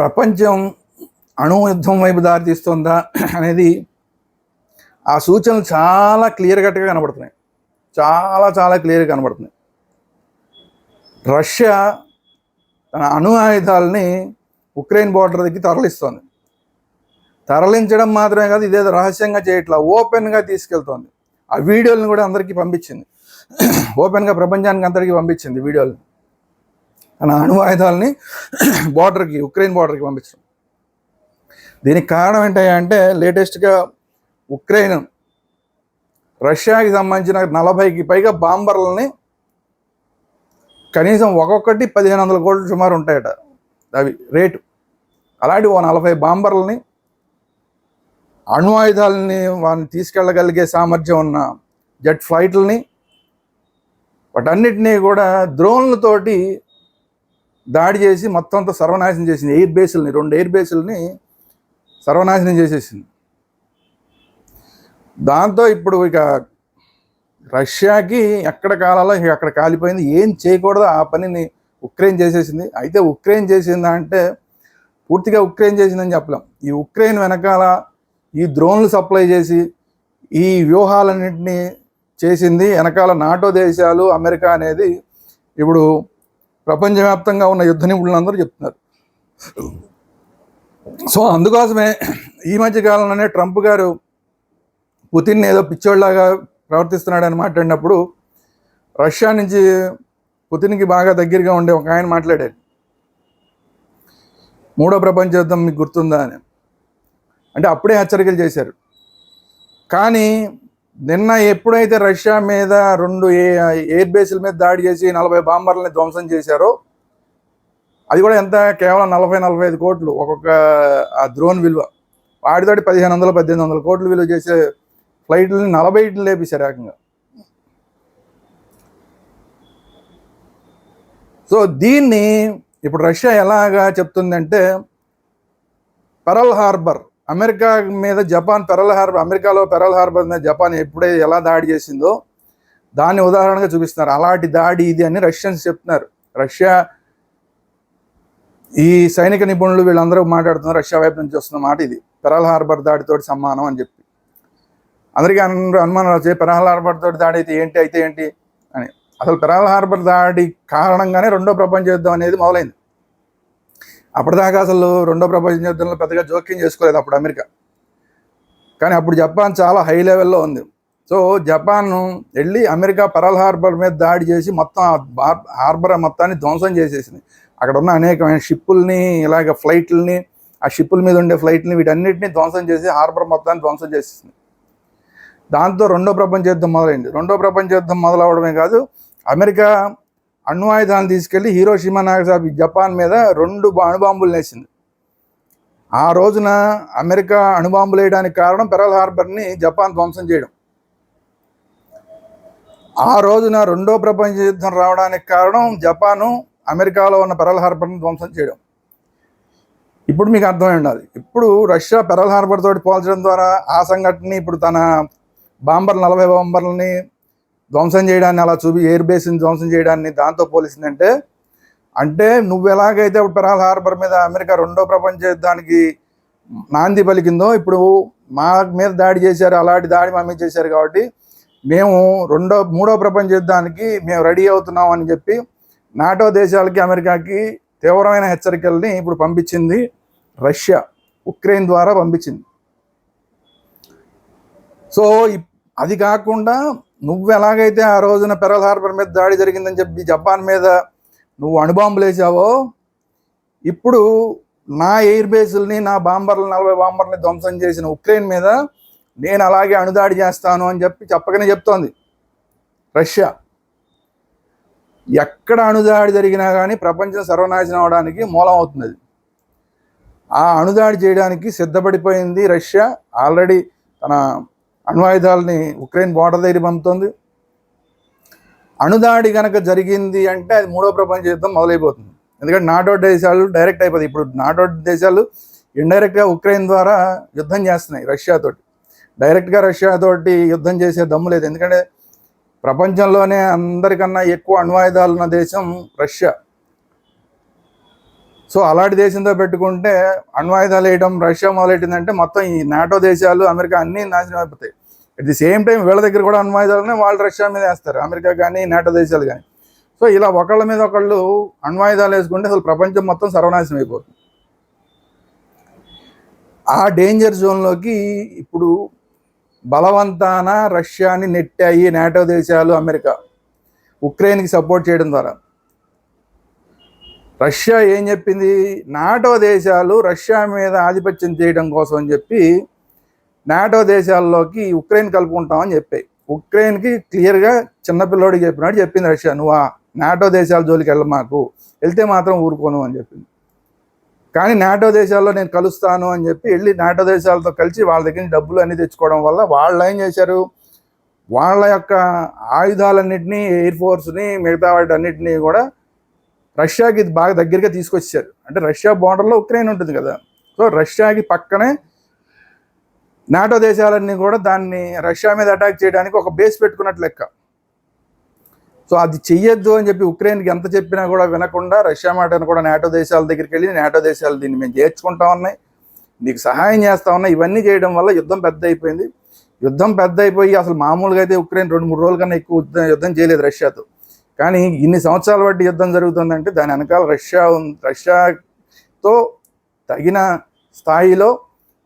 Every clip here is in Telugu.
ప్రపంచం అణు యుద్ధం వైపు దారితీస్తుందా అనేది ఆ సూచనలు చాలా క్లియర్ కట్గా కనబడుతున్నాయి. చాలా చాలా క్లియర్గా కనబడుతున్నాయి. రష్యా తన అణు ఆయుధాలని ఉక్రెయిన్ బార్డర్ దగ్గర తరలిస్తోంది. తరలించడం మాత్రమే కాదు ఇదేదో రహస్యంగా చేయట్లా ఓపెన్గా తీసుకెళ్తోంది. ఆ వీడియోలను కూడా అందరికీ పంపించింది. ఓపెన్గా ప్రపంచానికి అందరికీ పంపించింది వీడియోలు తన అణు ఆయుధాలని బార్డర్కి ఉక్రెయిన్ బార్డర్కి పంపించడం దీనికి కారణం ఏంటంటే లేటెస్ట్గా ఉక్రెయిన్ రష్యాకి సంబంధించిన నలభైకి పైగా బాంబర్లని కనీసం ఒక్కొక్కటి పదిహేను వందల కోట్లు సుమారు ఉంటాయట అవి రేటు. అలాంటి ఓ నలభై బాంబర్లని అణు ఆయుధాలని వాళ్ళని తీసుకెళ్ళగలిగే సామర్థ్యం ఉన్న జెట్ ఫ్లైట్లని వాటన్నిటినీ కూడా డ్రోన్లతోటి దాడి చేసి మొత్తం అంతా సర్వనాశనం చేసింది. ఎయిర్ బేసుల్ని రెండు ఎయిర్ బేసుల్ని సర్వనాశనం చేసేసింది. దాంతో ఇప్పుడు ఇక రష్యాకి ఎక్కడ కాలాలో ఇక అక్కడ కాలిపోయింది. ఏం చేయకూడదు. ఆ పనిని ఉక్రెయిన్ చేసేసింది. అయితే ఉక్రెయిన్ చేసిందా అంటే పూర్తిగా ఉక్రెయిన్ చేసిందని చెప్పలేం. ఈ ఉక్రెయిన్ వెనకాల ఈ డ్రోన్లు సప్లై చేసి ఈ వ్యూహాలన్నింటినీ చేసింది. వెనకాల నాటో దేశాలు అమెరికా అనేది ఇప్పుడు ప్రపంచవ్యాప్తంగా ఉన్న యుద్ధ నిపుణులందరూ చెప్తున్నారు. సో అందుకోసమే ఈ మధ్య కాలంలోనే ట్రంప్ గారు పుతిన్ ఏదో పిచ్చోళ్ళాగా ప్రవర్తిస్తున్నాడని మాట్లాడినప్పుడు రష్యా నుంచి పుతిన్కి బాగా దగ్గరగా ఉండే ఒక ఆయన మాట్లాడాడు మూడో ప్రపంచ యుద్ధం మీకు గుర్తుందా అని. అంటే అప్పుడే హెచ్చరికలు చేశారు. కానీ నిన్న ఎప్పుడైతే రష్యా మీద రెండు ఏ- ఎయిర్ బేస్ల మీద దాడి చేసి నలభై బాంబర్లని ధ్వంసం చేశారో అది కూడా ఎంత? కేవలం నలభై నలభై ఐదు కోట్లు. ఒక్కొక్క ఆ డ్రోన్ విలువ. వాడితోటి పదిహేను వందలు పద్దెనిమిది వందల కోట్లు విలువ చేసే ఫ్లైట్లని నలభై ఇట్లు లేపేశారు ఏకంగా. సో దీన్ని ఇప్పుడు రష్యా ఎలాగా చెప్తుందంటే పెరల్ హార్బర్ అమెరికా మీద జపాన్ పెరల్ హార్బర్ అమెరికాలో పెరల్ హార్బర్ మీద జపాన్ ఎప్పుడైతే ఎలా దాడి చేసిందో దాన్ని ఉదాహరణగా చూపిస్తున్నారు. అలాంటి దాడి ఇది అని రష్యన్స్ చెప్తున్నారు. రష్యా ఈ సైనిక నిపుణులు వీళ్ళందరూ మాట్లాడుతున్నారు. రష్యా వైపు నుంచి వస్తున్న మాట ఇది. పెరల్ హార్బర్ దాడితోటి సమానం అని చెప్పి. అందరికీ అనుమానాలు వచ్చాయి. పెరల్ హార్బర్ తోటి దాడి అయితే ఏంటి అయితే ఏంటి అని. అసలు పెరల్ హార్బర్ దాడి కారణంగానే రెండో ప్రపంచ యుద్ధం అనేది మొదలైంది. అప్పటిదాకా అసలు రెండో ప్రపంచ యుద్ధంలో పెద్దగా జోక్యం చేసుకోలేదు అప్పుడు అమెరికా. కానీ అప్పుడు జపాన్ చాలా హై లెవెల్లో ఉంది. సో జపాన్ వెళ్ళి అమెరికా పెరల్ హార్బర్ మీద దాడి చేసి మొత్తం బార్- హార్బర్ మొత్తాన్ని ధ్వంసం చేసేసింది. అక్కడ ఉన్న అనేకమైన షిప్పుల్ని ఇలాగ ఫ్లైట్లని ఆ షిప్పుల మీద ఉండే ఫ్లైట్ని వీటన్నిటిని ధ్వంసం చేసి హార్బర్ మొత్తాన్ని ధ్వంసం చేసేసింది. దాంతో రెండో ప్రపంచ యుద్ధం మొదలైంది. రెండో ప్రపంచ యుద్ధం మొదలవడమే కాదు అమెరికా అణు ఆయుధాలను తీసుకెళ్ళి హీరోషిమా నాగసాకి జపాన్ మీద రెండు అణుబాంబులు వేసింది ఆ రోజున అమెరికా అణుబాంబులు వేయడానికి కారణం పెరల్ హార్బర్ని జపాన్ ధ్వంసం చేయడం. ఆ రోజున రెండో ప్రపంచ యుద్ధం రావడానికి కారణం జపాను అమెరికాలో ఉన్న పెరల్ హార్బర్ని ధ్వంసం చేయడం. ఇప్పుడు మీకు అర్థమై ఉండాలి. ఇప్పుడు రష్యా పెరల్ హార్బర్ తోటి పోల్చడం ద్వారా ఆ సంఘటనని ఇప్పుడు తన బాంబర్ నలభై బాంబర్లని ధ్వంసం చేయడాన్ని అలా చూపి ఎయిర్ బేస్ని ధ్వంసం చేయడాన్ని దాంతో పోలిసిందంటే అంటే నువ్వు ఎలాగైతే పెరాల్ హార్బర్ మీద అమెరికా రెండో ప్రపంచ యుద్ధానికి నాంది పలికిందో ఇప్పుడు మా మీద దాడి చేశారు అలాంటి దాడి మా మీద చేశారు కాబట్టి మేము రెండో మూడో ప్రపంచ యుద్ధానికి మేము రెడీ అవుతున్నాం అని చెప్పి నాటో దేశాలకి అమెరికాకి తీవ్రమైన హెచ్చరికల్ని ఇప్పుడు పంపించింది రష్యా ఉక్రెయిన్ ద్వారా పంపించింది. సో అది కాకుండా నువ్వు ఎలాగైతే ఆ రోజున పెరల్ హార్బర్ మీద దాడి జరిగిందని చెప్పి జపాన్ మీద నువ్వు అణుబాంబులు వేసావో ఇప్పుడు నా ఎయిర్ బేసుల్ని నా బాంబర్లు నలభై బాంబర్ని ధ్వంసం చేసిన ఉక్రెయిన్ మీద నేను అలాగే అణుదాడి చేస్తాను అని చెప్పి చెప్పకనే చెప్తోంది రష్యా ఎక్కడ అణుదాడి జరిగినా కానీ ప్రపంచం సర్వనాశనం అవడానికి మూలం అవుతుంది అది. ఆ అణుదాడి చేయడానికి సిద్ధపడిపోయింది రష్యా ఆల్రెడీ తన అణ్వాయుధాలని ఉక్రెయిన్ బార్డర్ దగ్గర పంపుతోంది. అణుదాడి కనుక జరిగింది అంటే అది మూడో ప్రపంచ యుద్ధం మొదలైపోతుంది. ఎందుకంటే నాటో దేశాలు డైరెక్ట్ అయిపోతాయి. ఇప్పుడు నాటో దేశాలు ఇండైరెక్ట్గా ఉక్రెయిన్ ద్వారా యుద్ధం చేస్తున్నాయి రష్యాతోటి డైరెక్ట్గా రష్యాతోటి యుద్ధం చేసే దమ్ము లేదు. ఎందుకంటే ప్రపంచంలోనే అందరికన్నా ఎక్కువ అణ్వాయుధాలు ఉన్న దేశం రష్యా. సో అలాంటి దేశంతో పెట్టుకుంటే అణ్వాయుధాలు వేయడం రష్యా మొదలెట్టిందంటే మొత్తం ఈ నాటో దేశాలు అమెరికా అన్నీ నాశనం అయిపోతాయి. అట్ ది సేమ్ టైం వీళ్ళ దగ్గర కూడా అణ్వాయుధాలనే వాళ్ళు రష్యా మీద వేస్తారు. అమెరికా కానీ నాటో దేశాలు కానీ. సో ఇలా ఒకళ్ళ మీద ఒకళ్ళు అణ్వాయుధాలు వేసుకుంటే అసలు ప్రపంచం మొత్తం సర్వనాశనం అయిపోతుంది. ఆ డేంజర్ జోన్లోకి ఇప్పుడు బలవంతాన రష్యాని నెట్టాయి నాటో దేశాలు అమెరికా. ఉక్రెయిన్కి సపోర్ట్ చేయడం ద్వారా. రష్యా ఏం చెప్పింది? నాటో దేశాలు రష్యా మీద ఆధిపత్యం చేయడం కోసం అని చెప్పి నాటో దేశాల్లోకి ఉక్రెయిన్ కలుపుకుంటామని చెప్పాయి. ఉక్రెయిన్కి క్లియర్గా చిన్నపిల్లోడికి చెప్పినట్టు చెప్పింది రష్యా. నువ్వు ఆ నాటో దేశాల జోలికి వెళ్ళ మాకు. వెళ్తే మాత్రం ఊరుకోను అని చెప్పింది. కానీ నాటో దేశాల్లో నేను కలుస్తాను అని చెప్పి వెళ్ళి నాటో దేశాలతో కలిసి వాళ్ళ దగ్గర డబ్బులు అన్నీ తెచ్చుకోవడం వల్ల వాళ్ళు ఏం చేశారు? వాళ్ళ యొక్క ఆయుధాలన్నింటినీ ఎయిర్ ఫోర్స్ని మిగతా వాటి అన్నింటినీ కూడా రష్యాకి ఇది బాగా దగ్గరగా తీసుకొచ్చారు. అంటే రష్యా బార్డర్లో ఉక్రెయిన్ ఉంటుంది కదా. సో రష్యాకి పక్కనే నాటో దేశాలన్నీ కూడా దాన్ని రష్యా మీద అటాక్ చేయడానికి ఒక బేస్ పెట్టుకున్నట్లు లెక్క. సో అది చెయ్యొద్దు అని చెప్పి ఉక్రెయిన్కి ఎంత చెప్పినా కూడా వినకుండా రష్యా మాటను కూడా నాటో దేశాల దగ్గరికి వెళ్ళి నాటో దేశాలు దీన్ని మేము చేర్చుకుంటా ఉన్నాయి. నీకు సహాయం చేస్తా ఉన్నాయి. ఇవన్నీ చేయడం వల్ల యుద్ధం పెద్ద అయిపోయింది. యుద్ధం పెద్ద అయిపోయి అసలు మామూలుగా అయితే ఉక్రెయిన్ రెండు మూడు రోజుల కన్నా ఎక్కువ యుద్ధం యుద్ధం చేయలేదు రష్యాతో. కానీ ఇన్ని సంవత్సరాల బట్టి యుద్ధం జరుగుతుందంటే దాని వెనకాల రష్యా ఉం- రష్యాతో తగిన స్థాయిలో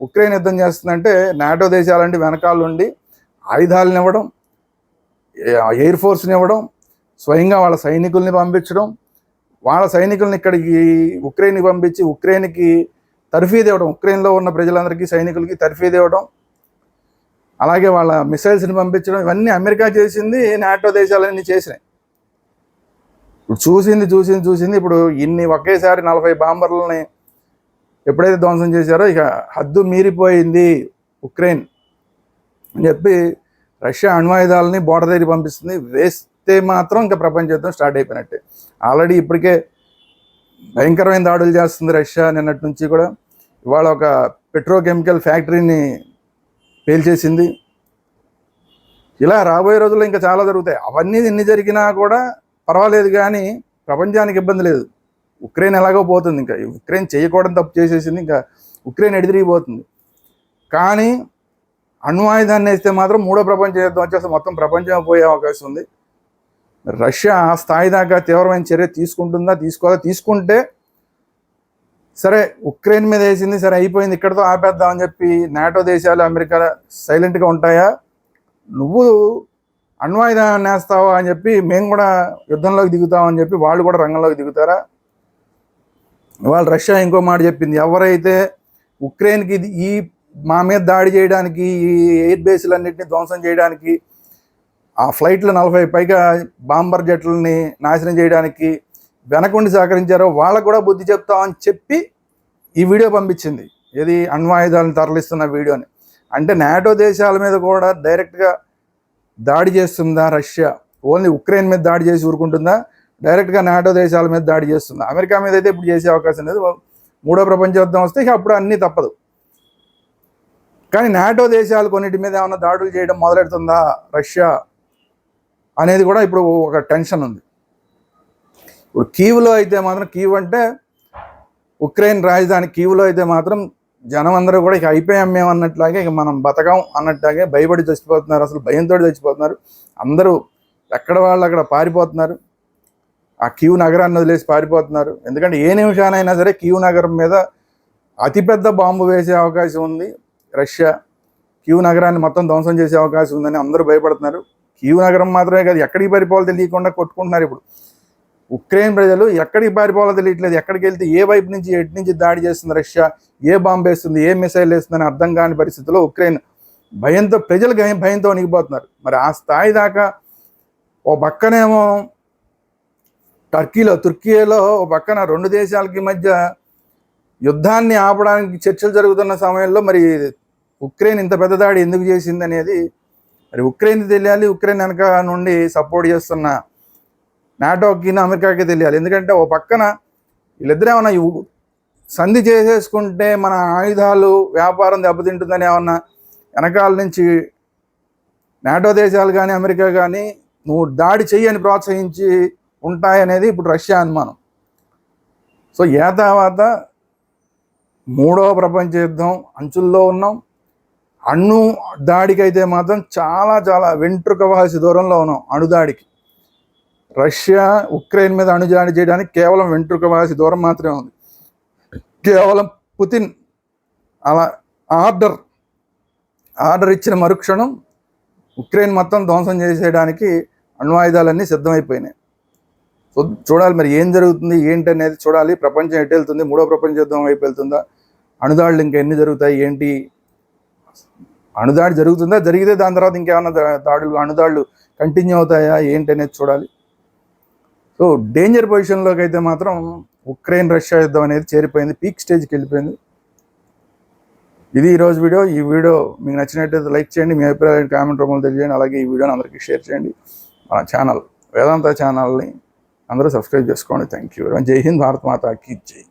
ఉక్రెయిన్ యుద్ధం చేస్తుందంటే నాటో దేశాలంటే వెనకాల ఉండి ఆయుధాలను ఇవ్వడం ఎయిర్ ఫోర్స్ని ఇవ్వడం స్వయంగా వాళ్ళ సైనికుల్ని పంపించడం వాళ్ళ సైనికుల్ని ఇక్కడికి ఉక్రెయిన్కి పంపించి ఉక్రెయిన్కి తర్ఫీదు ఇవ్వడం ఉక్రెయిన్లో ఉన్న ప్రజలందరికీ సైనికులకి తర్ఫీదు ఇవ్వడం అలాగే వాళ్ళ మిసైల్స్ని పంపించడం ఇవన్నీ అమెరికా చేసింది నాటో దేశాలన్నీ చేసినాయి. ఇప్పుడు చూసింది చూసింది చూసింది. ఇప్పుడు ఇన్ని ఒకేసారి నలభై బాంబర్లని ఎప్పుడైతే ధ్వంసం చేశారో ఇక హద్దు మీరిపోయింది ఉక్రెయిన్ అని చెప్పి రష్యా అణ్వాయుధాలని బోర్డర్ దగ్గర పంపిస్తుంది. వేస్తే మాత్రం ఇంకా ప్రపంచ యుద్ధం స్టార్ట్ అయిపోయినట్టే. ఆల్రెడీ ఇప్పటికే భయంకరమైన దాడులు చేస్తుంది రష్యా నిన్నటి నుంచి కూడా. ఇవాళ ఒక పెట్రోకెమికల్ ఫ్యాక్టరీని పేల్చేసింది. ఇలా రాబోయే రోజుల్లో ఇంకా చాలా జరుగుతాయి. అవన్నీ ఎన్ని జరిగినా కూడా పర్వాలేదు కానీ ప్రపంచానికి ఇబ్బంది లేదు. ఉక్రెయిన్ ఎలాగో పోతుంది ఇంకా. ఉక్రెయిన్ చేయకూడదు తప్పు చేసేసింది ఇంకా ఉక్రెయిన్ ఎడిదిరిగిపోతుంది. కానీ అణ్వాయుధాన్ని వేస్తే మాత్రం మూడో ప్రపంచ యుద్ధం వచ్చేస్తే మొత్తం ప్రపంచం పోయే అవకాశం ఉంది. రష్యా ఆ స్థాయి దాకా తీవ్రమైన చర్య తీసుకుంటుందా తీసుకోదా తీసుకుంటే సరే ఉక్రెయిన్ మీద వేసింది సరే అయిపోయింది. ఇక్కడతో ఆపేద్దామని చెప్పి నాటో దేశాలు అమెరికా సైలెంట్గా ఉంటాయా? నువ్వు అణ్వాయుధాన్ని నేస్తావా అని చెప్పి మేము కూడా యుద్ధంలోకి దిగుతామని చెప్పి వాళ్ళు కూడా రంగంలోకి దిగుతారా? వాళ్ళు రష్యా ఇంకో మాట చెప్పింది ఎవరైతే ఉక్రెయిన్కి ఇది ఈ మా మీద దాడి చేయడానికి ఈ ఎయిర్ బేస్లన్నింటినీ ధ్వంసం చేయడానికి ఆ ఫ్లైట్లో నలభై పైగా బాంబర్ జట్లని నాశనం చేయడానికి వెనకుండి సహకరించారో వాళ్ళకు కూడా బుద్ధి చెప్తామని చెప్పి ఈ వీడియో పంపించింది. ఇది అణ్వాయుధాలను తరలిస్తున్న వీడియోని. అంటే నాటో దేశాల మీద కూడా డైరెక్ట్గా దాడి చేస్తుందా రష్యా? ఓన్లీ ఉక్రెయిన్ మీద దాడి చేసి ఊరుకుంటుందా? డైరెక్ట్గా నాటో దేశాల మీద దాడి చేస్తుందా? అమెరికా మీద అయితే ఇప్పుడు చేసే అవకాశం లేదు. మూడో ప్రపంచ యుద్ధం వస్తే అప్పుడు అన్నీ తప్పదు. కానీ నాటో దేశాలు కొన్నిటి మీద ఏమైనా దాడులు చేయడం మొదలెడుతుందా రష్యా అనేది కూడా ఇప్పుడు ఒక టెన్షన్ ఉంది. ఇప్పుడు కీవ్లో అయితే మాత్రం కీవ్ అంటే ఉక్రెయిన్ రాజధాని కీవ్లో అయితే మాత్రం జనం అందరూ కూడా ఇక అయిపోయాం మేము అన్నట్లాగే ఇక మనం బతకం అన్నట్లాగే భయపడి చచ్చిపోతున్నారు అసలు భయంతో చచ్చిపోతున్నారు. అందరూ ఎక్కడ వాళ్ళు అక్కడ పారిపోతున్నారు. ఆ క్యూ నగరాన్ని వదిలేసి పారిపోతున్నారు. ఎందుకంటే ఏ నిమిషానైనా సరే క్యూ నగరం మీద అతిపెద్ద బాంబు వేసే అవకాశం ఉంది. రష్యా క్యూ నగరాన్ని మొత్తం ధ్వంసం చేసే అవకాశం ఉందని అందరూ భయపడుతున్నారు. క్యూ నగరం మాత్రమే కాదు ఎక్కడికి పారిపోవాలో తెలియకుండా కొట్టుకుంటున్నారు ఇప్పుడు. ఉక్రెయిన్ ప్రజలు ఎక్కడికి పారిపోవాలో తెలియట్లేదు. ఎక్కడికి వెళ్తే ఏ వైపు నుంచి ఎటు నుంచి దాడి చేస్తుంది రష్యా ఏ బాంబు వేస్తుంది ఏ మిసైల్ వేస్తుందని అర్థం కాని పరిస్థితిలో ఉక్రెయిన్ భయంతో ప్రజలు భయంతో వణికిపోతున్నారు. మరి ఆ స్థాయి దాకా ఓ పక్కనేమో టర్కీలో తుర్కీలో ఓ పక్కన రెండు దేశాలకి మధ్య యుద్ధాన్ని ఆపడానికి చర్చలు జరుగుతున్న సమయంలో మరి ఉక్రెయిన్ ఇంత పెద్ద దాడి ఎందుకు చేసింది అనేది మరి ఉక్రెయిన్ తెలియాలి. ఉక్రెయిన్ వెనక నుండి సపోర్ట్ చేస్తున్న నాటోకి అమెరికాకి తెలియాలి. ఎందుకంటే ఓ పక్కన వీళ్ళిద్దరు ఏమన్నా సంధి చేసేసుకుంటే మన ఆయుధాలు వ్యాపారం దెబ్బతింటుందని ఏమన్నా వెనకాల నుంచి నాటో దేశాలు కానీ అమెరికా కానీ నువ్వు దాడి చెయ్యని ప్రోత్సహించి ఉంటాయనేది ఇప్పుడు రష్యా అనుమానం. సో ఏ తర్వాత మూడవ ప్రపంచ యుద్ధం అంచుల్లో ఉన్నాం. అణు దాడికైతే మాత్రం చాలా చాలా వెంట్రుకవాసి దూరంలో ఉన్నాం అణుదాడికి రష్యా ఉక్రెయిన్ మీద అణుదాడి చేయడానికి కేవలం వెంట్రుకవాసి దూరం మాత్రమే ఉంది. కేవలం పుతిన్ అలా ఆర్డర్ ఆర్డర్ ఇచ్చిన మరుక్షణం ఉక్రెయిన్ మొత్తం ధ్వంసం చేసేయడానికి అణ్వాయుధాలన్నీ సిద్ధమైపోయినాయి. చూడాలి మరి ఏం జరుగుతుంది ఏంటి అనేది చూడాలి. ప్రపంచం ఎటు వెళ్తుంది మూడో ప్రపంచ యుద్ధం వైపు వెళ్తుందా? అణుదాడులు ఇంకా ఎన్ని జరుగుతాయి ఏంటి? అణుదాడి జరుగుతుందా జరిగితే దాని తర్వాత ఇంకేమైనా దాడులు అణుదాడులు కంటిన్యూ అవుతాయా ఏంటి అనేది చూడాలి. సో డేంజర్ పొజిషన్లోకి అయితే మాత్రం ఉక్రెయిన్ రష్యా యుద్ధం అనేది చేరిపోయింది పీక్ స్టేజ్కి వెళ్ళిపోయింది. ఇది ఈరోజు వీడియో. ఈ వీడియో మీకు నచ్చినట్టయితే లైక్ చేయండి. మీ అభిప్రాయాన్ని కామెంట్ రూపంలో తెలియజేయండి. అలాగే ఈ వీడియోని అందరికీ షేర్ చేయండి. మన ఛానల్ వేదాంత ఛానల్ని అందరూ సబ్స్క్రైబ్ చేసుకోండి. థ్యాంక్ యూ జై హింద్ భారత్ మాతా జై.